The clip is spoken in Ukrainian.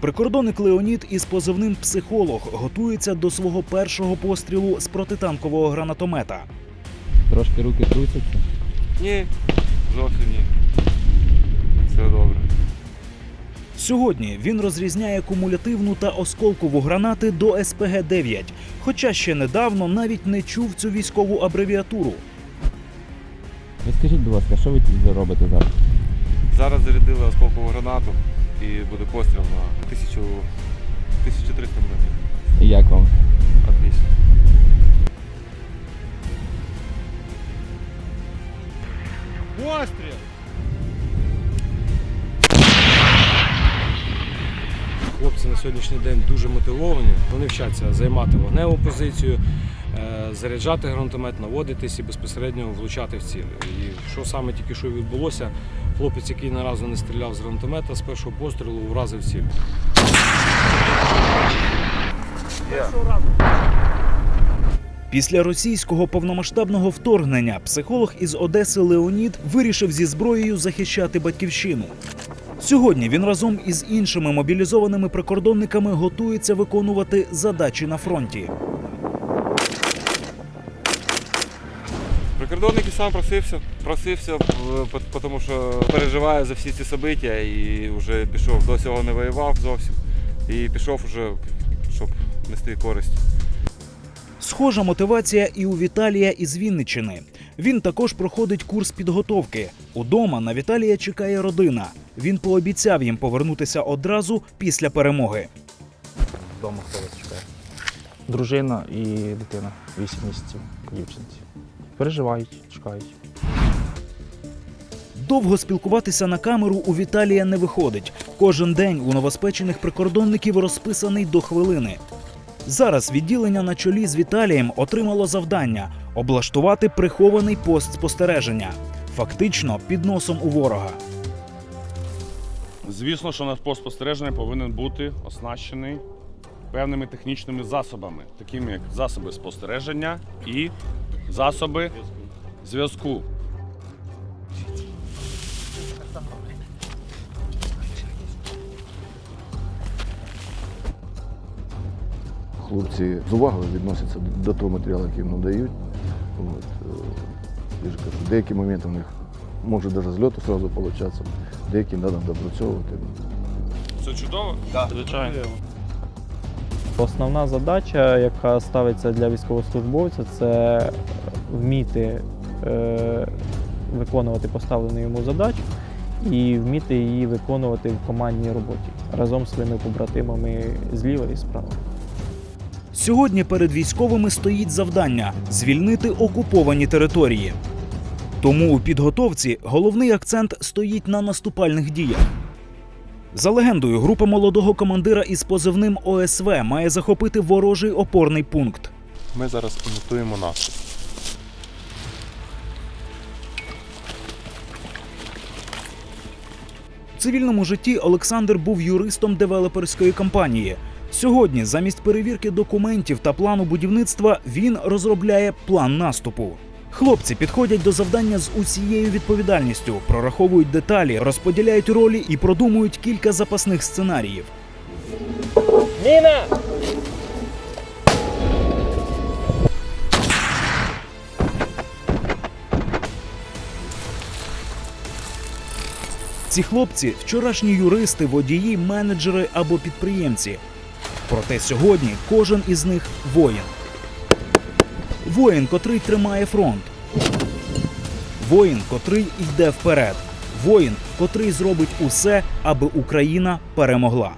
Прикордонник Леонід із позивним психолог готується до свого першого пострілу з протитанкового гранатомета. Трошки руки трусяться. Ні, зовсім ні. Все добре. Сьогодні він розрізняє кумулятивну та осколкову гранати до СПГ-9, хоча ще недавно навіть не чув цю військову абревіатуру. Ви скажіть, будь ласка, що ви робите зараз? Зараз зарядили осколкову гранату і буде постріл на 1000, 1300 метрів. І як вам? Отлично. Постріл! Хлопці на сьогоднішній день дуже мотивовані. Вони вчаться займати вогневу позицію, е, заряджати гранатомет, наводитись і безпосередньо влучати в ціль. І що саме тільки що відбулося, хлопець, який на разу не стріляв з гранатомета, з першого пострілу вразив ціль. Після російського повномасштабного вторгнення психолог із Одеси Леонід вирішив зі зброєю захищати батьківщину. Сьогодні він разом із іншими мобілізованими прикордонниками готується виконувати задачі на фронті. Прикордонник і сам просився, просився, е, тому що переживає за всі ці собиття і вже пішов, до цього не воював зовсім. І пішов вже, щоб нести користь. Схожа мотивація і у Віталія із Вінничини. Він також проходить курс підготовки. Удома на Віталія чекає родина. Він пообіцяв їм повернутися одразу після перемоги. Вдома хто вас чекає? Дружина і дитина 8 місяців дівчинці. Переживають, чекають. Довго спілкуватися на камеру у Віталія не виходить. Кожен день у новоспечених прикордонників розписаний до хвилини. Зараз відділення на чолі з Віталієм отримало завдання облаштувати прихований пост спостереження, фактично під носом у ворога. Звісно, що наш пост спостереження повинен бути оснащений певними технічними засобами, такими як засоби спостереження і засоби зв'язку. Хлопці з увагою відносяться до того матеріалу, який їм надають. От, е, я ж кажу, деякі моменти в них може навіть з льоту одразу получатися, деякі треба допрацьовувати. Це чудово? Звичайно. Основна задача, яка ставиться для військовослужбовця, це вміти е, виконувати поставлену йому задачу і вміти її виконувати в командній роботі разом з своїми побратимами зліва і справа. Сьогодні перед військовими стоїть завдання звільнити окуповані території. Тому у підготовці головний акцент стоїть на наступальних діях. За легендою, група молодого командира із позивним ОСВ має захопити ворожий опорний пункт. Ми зараз імітуємо наступ. В цивільному житті Олександр був юристом девелоперської компанії. Сьогодні, замість перевірки документів та плану будівництва, він розробляє план наступу. Хлопці підходять до завдання з усією відповідальністю, прораховують деталі, розподіляють ролі і продумують кілька запасних сценаріїв. Ці хлопці вчорашні юристи, водії, менеджери або підприємці. Проте сьогодні кожен із них воїн. Воїн, котрий тримає фронт. Воїн, котрий йде вперед. Воїн, котрий зробить усе, аби Україна перемогла.